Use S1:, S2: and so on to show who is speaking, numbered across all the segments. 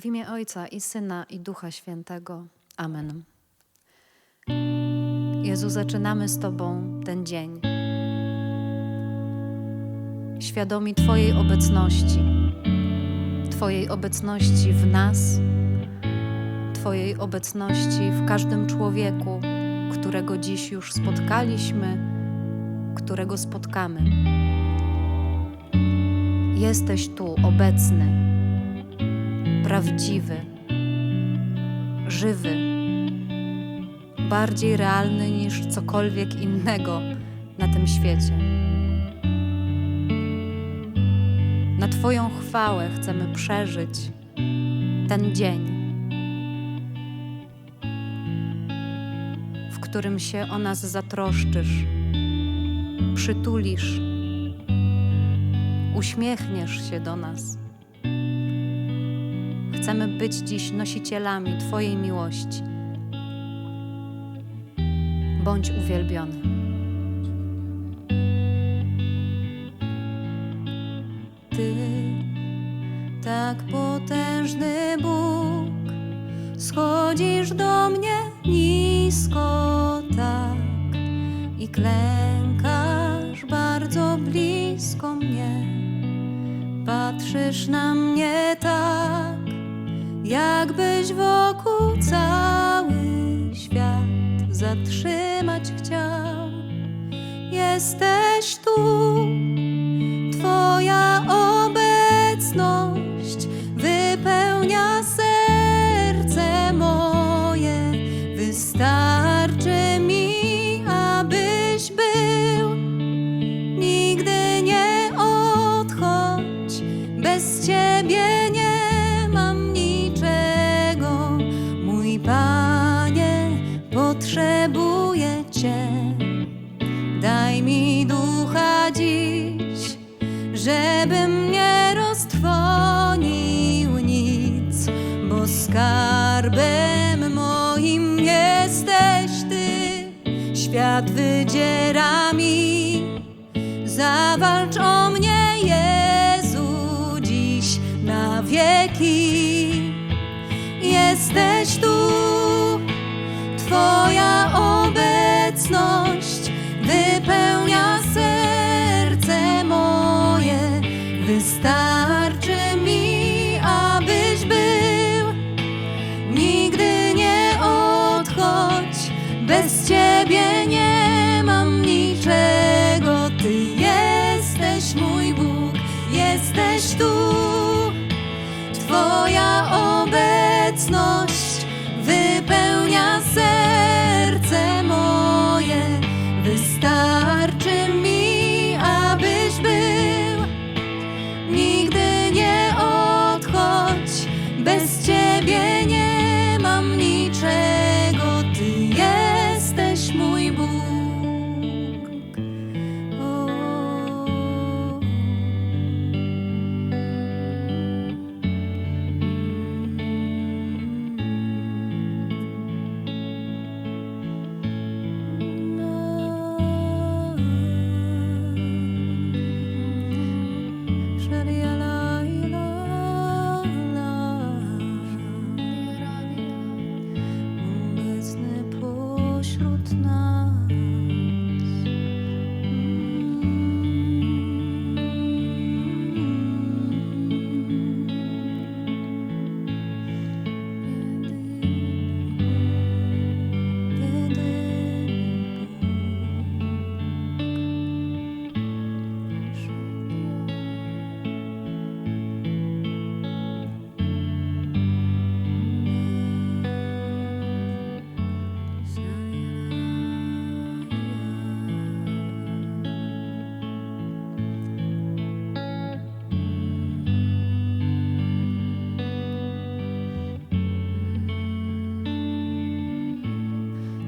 S1: W imię Ojca i Syna i Ducha Świętego. Amen. Jezu, zaczynamy z Tobą ten dzień. Świadomi Twojej obecności, Twojej obecności w nas, Twojej obecności w każdym człowieku, którego dziś już spotkaliśmy, którego spotkamy. Jesteś tu obecny, prawdziwy, żywy, bardziej realny niż cokolwiek innego na tym świecie. Na Twoją chwałę chcemy przeżyć ten dzień, w którym się o nas zatroszczysz, przytulisz, uśmiechniesz się do nas. Chcemy być dziś nosicielami Twojej miłości. Bądź uwielbiony. Ty, tak potężny Bóg, schodzisz do mnie nisko tak i klękasz bardzo blisko mnie. Patrzysz na mnie tak, jakbyś wokół cały świat zatrzymać chciał. Jesteś tu, skarbem moim jesteś Ty. Świat wydziera mi, zawalcz o mnie, Jezu, dziś na wieki. Jesteś tu, Twoja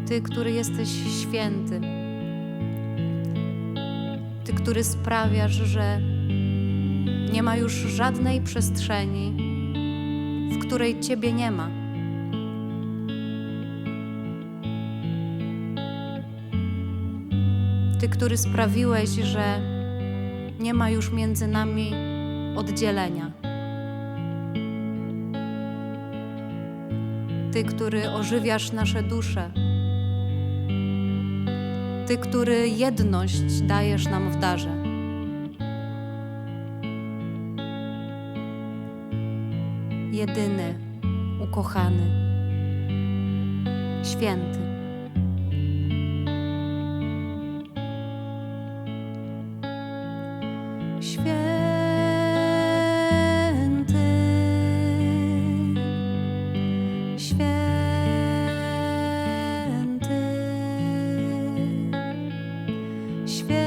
S1: Ty, który jesteś święty. Ty, który sprawiasz, że nie ma już żadnej przestrzeni, w której Ciebie nie ma. Ty, który sprawiłeś, że nie ma już między nami oddzielenia. Ty, który ożywiasz nasze dusze. Ty, który jedność dajesz nam w darze. Jedyny, ukochany, święty. Święty,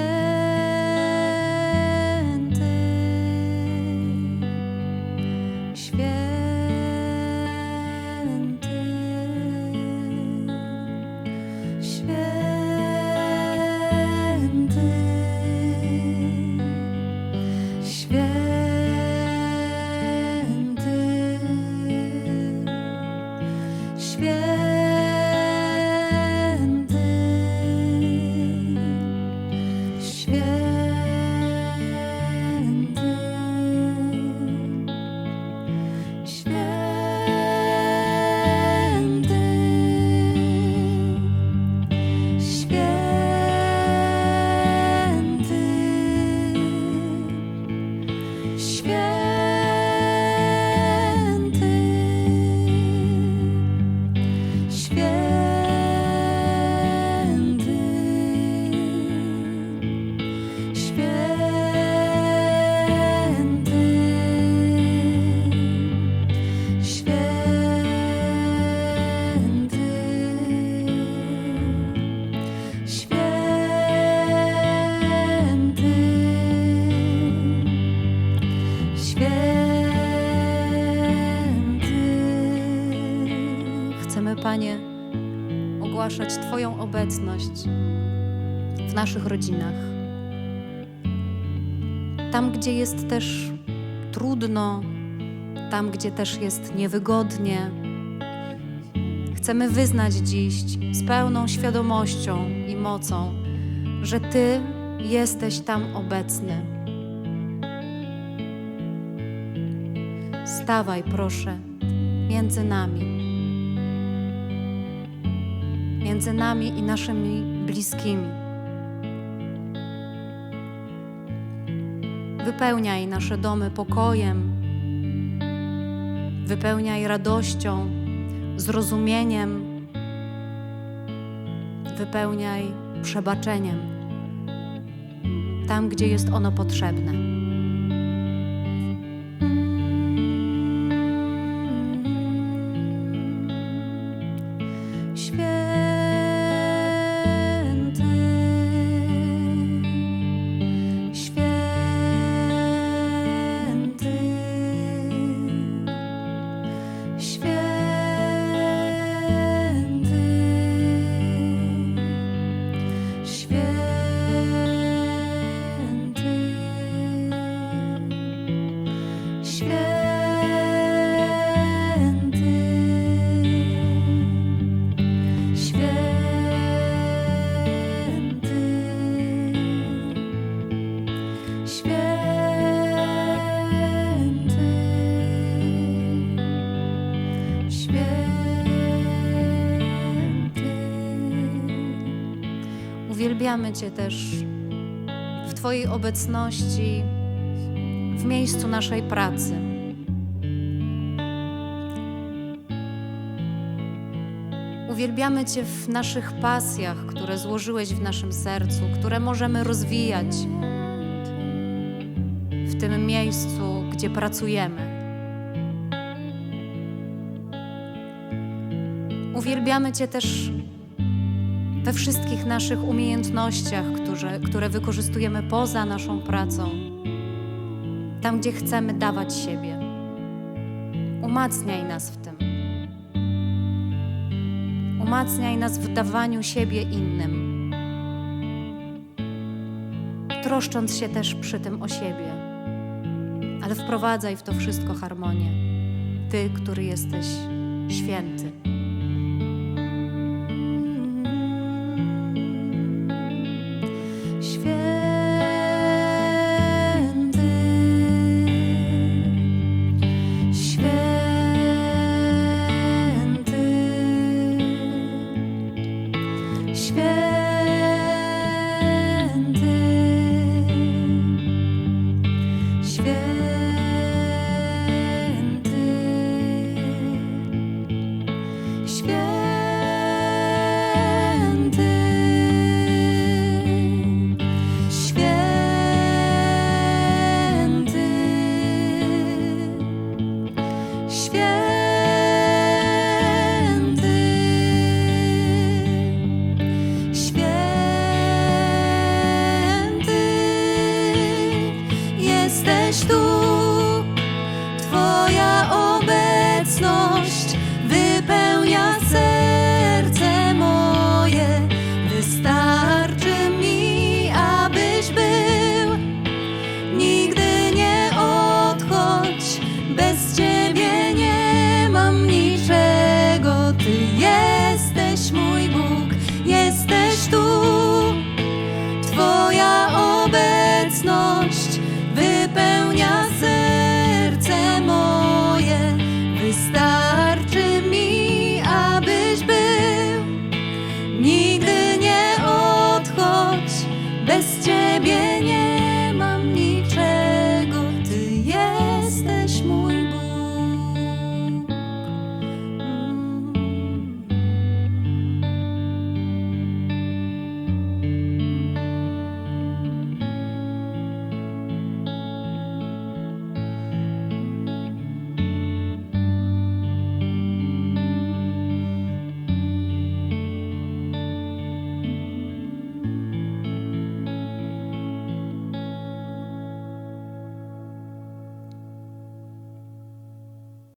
S1: obecność w naszych rodzinach. Tam, gdzie jest też trudno, tam, gdzie też jest niewygodnie. Chcemy wyznać dziś z pełną świadomością i mocą, że Ty jesteś tam obecny. Stawaj, proszę, między nami, między nami i naszymi bliskimi. Wypełniaj nasze domy pokojem, wypełniaj radością, zrozumieniem, wypełniaj przebaczeniem tam, gdzie jest ono potrzebne. Uwielbiamy Cię też w Twojej obecności w miejscu naszej pracy. Uwielbiamy Cię w naszych pasjach, które złożyłeś w naszym sercu, które możemy rozwijać w tym miejscu, gdzie pracujemy. Uwielbiamy Cię też we wszystkich naszych umiejętnościach, które, które wykorzystujemy poza naszą pracą, tam gdzie chcemy dawać siebie. Umacniaj nas w tym. Umacniaj nas w dawaniu siebie innym, troszcząc się też przy tym o siebie, ale wprowadzaj w to wszystko harmonię. Ty, który jesteś święty.